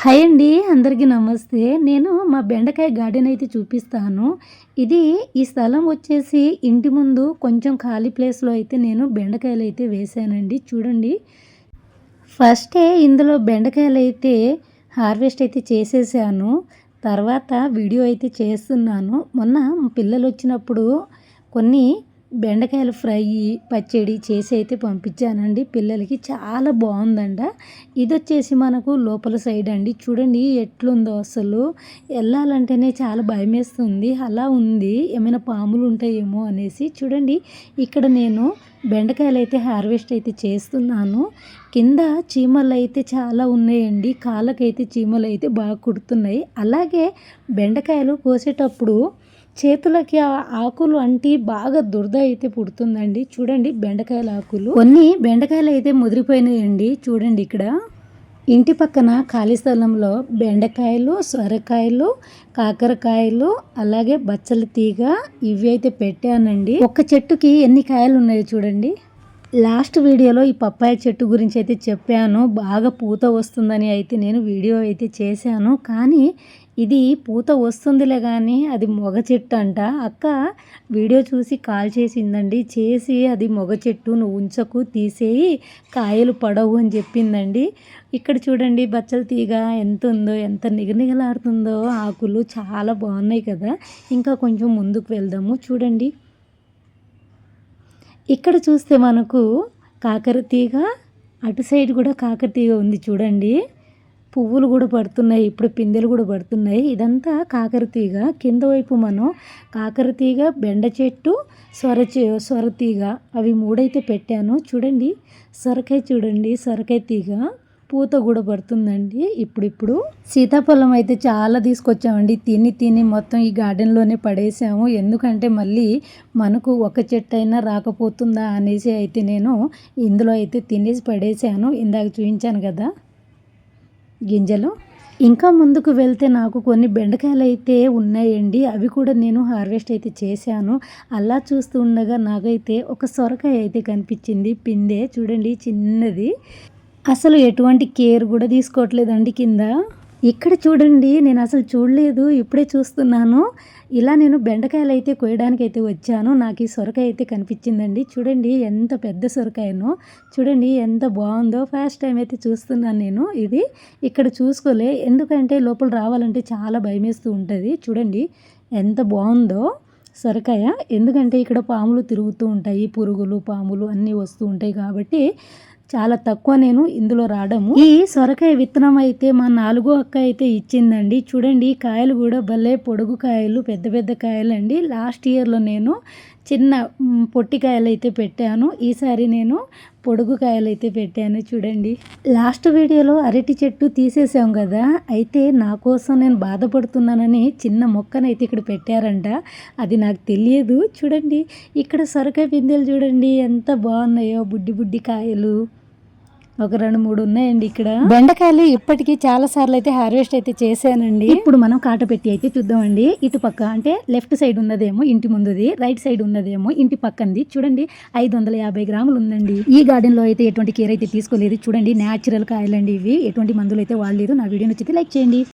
Hi అండి అందరికీ నమస్తే. నేను మా బెండకాయ గార్డెన్ అయితే చూపిస్తాను. ఇది ఈ స్థలం వచ్చేసి ఇంటి ముందు కొంచెం ఖాళీ ప్లేస్లో అయితే నేను బెండకాయలు అయితే వేసానండి చూడండి. ఫస్టే ఇందులో బెండకాయలు అయితే హార్వెస్ట్ అయితే చేసేసాను. తర్వాత వీడియో అయితే చేస్తున్నాను. మొన్న పిల్లలు వచ్చినప్పుడు కొన్ని బెండకాయలు ఫ్రై పచ్చడి చేసి అయితే పంపించానండి. పిల్లలకి చాలా బాగుందంట. ఇది వచ్చేసి మనకు లోపల సైడ్ అండి. చూడండి ఎట్లుందో అసలు. వెళ్ళాలంటేనే చాలా భయం వేస్తుంది. అలా ఉంది. ఏమైనా పాములు ఉంటాయేమో అనేసి. చూడండి ఇక్కడ నేను బెండకాయలు అయితే హార్వెస్ట్ అయితే చేస్తున్నాను. కింద చీమలు అయితే చాలా ఉన్నాయండి. కాళ్ళకైతే చీమలు అయితే బాగా కుడుతున్నాయి. అలాగే బెండకాయలు కోసేటప్పుడు చేతులకి ఆ ఆకులు అంటి బాగా దురద అయితే పుడుతుందండి. చూడండి బెండకాయల ఆకులు. కొన్ని బెండకాయలు అయితే ముదిరిపోయినాయండి. చూడండి ఇక్కడ. ఇంటి పక్కన ఖాళీ స్థలంలో బెండకాయలు సొరకాయలు కాకరకాయలు అలాగే బచ్చల తీగ ఇవి అయితే పెట్టానండి. ఒక చెట్టుకి ఎన్ని కాయలు ఉన్నాయో చూడండి. లాస్ట్ వీడియోలో ఈ పప్పాయ చెట్టు గురించి అయితే చెప్పాను. బాగా పూత వస్తుందని అయితే నేను వీడియో అయితే చేశాను. కానీ ఇది పూత వస్తుందిలే కానీ అది మొగ చెట్టు అంట అక్క వీడియో చూసి కాల్ చేసిందండి. చేసి అది మొగ చెట్టు నువ్వు ఉంచకు తీసేయి కాయలు పడవు అని చెప్పిందండి. ఇక్కడ చూడండి బచ్చల తీగ ఎంత ఉందో ఎంత నిగనిగలాడుతుందో ఆకులు చాలా బాగున్నాయి కదా. ఇంకా కొంచెం ముందుకు వెళ్దాము చూడండి. ఇక్కడ చూస్తే మనకు కాకర తీగ అటు సైడ్ కూడా కాకర తీగ ఉంది చూడండి. పువ్వులు కూడా పడుతున్నాయి ఇప్పుడు పిందెలు కూడా పడుతున్నాయి. ఇదంతా కాకరతీగ కింద వైపు మనం కాకరతీగ బెండ చెట్టు స్వర స్వరతీగ అవి మూడైతే పెట్టాను. చూడండి సొరకాయ చూడండి సొరకాయ తీగ. పూత కూడా పడుతుందండి ఇప్పుడిప్పుడు. సీతాఫలం అయితే చాలా తీసుకొచ్చామండి. తిని తిని మొత్తం ఈ గార్డెన్లోనే పడేసాము. ఎందుకంటే మళ్ళీ మనకు ఒక చెట్టు అయినా రాకపోతుందా అనేసి అయితే నేను ఇందులో అయితే తినేసి పడేసాను. ఇందాక చూపించాను కదా. గింజలు. ఇంకా ముందుకు వెళ్తే నాకు కొన్ని బెండకాయలు అయితే ఉన్నాయండి. అవి కూడా నేను హార్వెస్ట్ అయితే చేశాను. అలా చూస్తూ ఉండగా నాకైతే ఒక సొరకాయ అయితే కనిపించింది. పిందే. చూడండి చిన్నది. అసలు ఎటువంటి కేర్ కూడా తీసుకోవట్లేదండి కింద. ఇక్కడ చూడండి నేను అసలు చూడలేదు ఇప్పుడే చూస్తున్నాను. ఇలా నేను బెండకాయలు అయితే కోయడానికి అయితే వచ్చాను. నాకు ఈ సొరకాయ అయితే కనిపించిందండి. చూడండి ఎంత పెద్ద సొరకాయనో. చూడండి ఎంత బాగుందో. ఫస్ట్ టైం అయితే చూస్తున్నాను నేను ఇది. ఇక్కడ చూసుకోలే. ఎందుకంటే లోపల రావాలంటే చాలా భయమేస్తూ ఉంటుంది. చూడండి ఎంత బాగుందో సొరకాయ. ఎందుకంటే ఇక్కడ పాములు తిరుగుతూ ఉంటాయి. పురుగులు పాములు అన్నీ వస్తూ ఉంటాయి కాబట్టి చాలా తక్కువ నేను ఇందులో రావడము ఈ సొరకాయ విత్తనం అయితే మా నాలుగో అక్క అయితే ఇచ్చిందండి. చూడండి కాయలు కూడా భలే పొడుగు కాయలు పెద్ద పెద్ద కాయలు అండి లాస్ట్ ఇయర్లో నేను చిన్న పొట్టి కాయలు అయితే పెట్టాను. ఈసారి నేను పొడుగు కాయలు అయితే పెట్టాను చూడండి. లాస్ట్ వీడియోలో అరటి చెట్టు తీసేసాం కదా అయితే నా కోసం నేను బాధపడుతున్నానని చిన్న మొక్కనైతే ఇక్కడ పెట్టారంట. అది నాకు తెలియదు. చూడండి ఇక్కడ సొరకాయ పిందెలు చూడండి ఎంత బాగున్నాయో బుడ్డి బుడ్డి కాయలు. ఒక రెండు మూడు ఉన్నాయండి ఇక్కడ. బెండకాయలు ఇప్పటికీ చాలా సార్లు అయితే హార్వెస్ట్ అయితే చేశానండి. ఇప్పుడు మనం కాట పెట్టి అయితే చూద్దామండి. ఇటు పక్క అంటే లెఫ్ట్ సైడ్ ఉన్నదేమో ఇంటి ముందుది రైట్ సైడ్ ఉన్నదేమో ఇంటి పక్కంది. చూడండి ఐదు వందల యాభై గ్రాములు ఉందండి. ఈ గార్డెన్లో అయితే ఎటువంటి కేర్ అయితే తీసుకోలేదు. చూడండి న్యాచురల్ కాయలండి ఇవి. ఎటువంటి మందులు అయితే వాడలేదు. నా వీడియో నచ్చితే లైక్ చేయండి.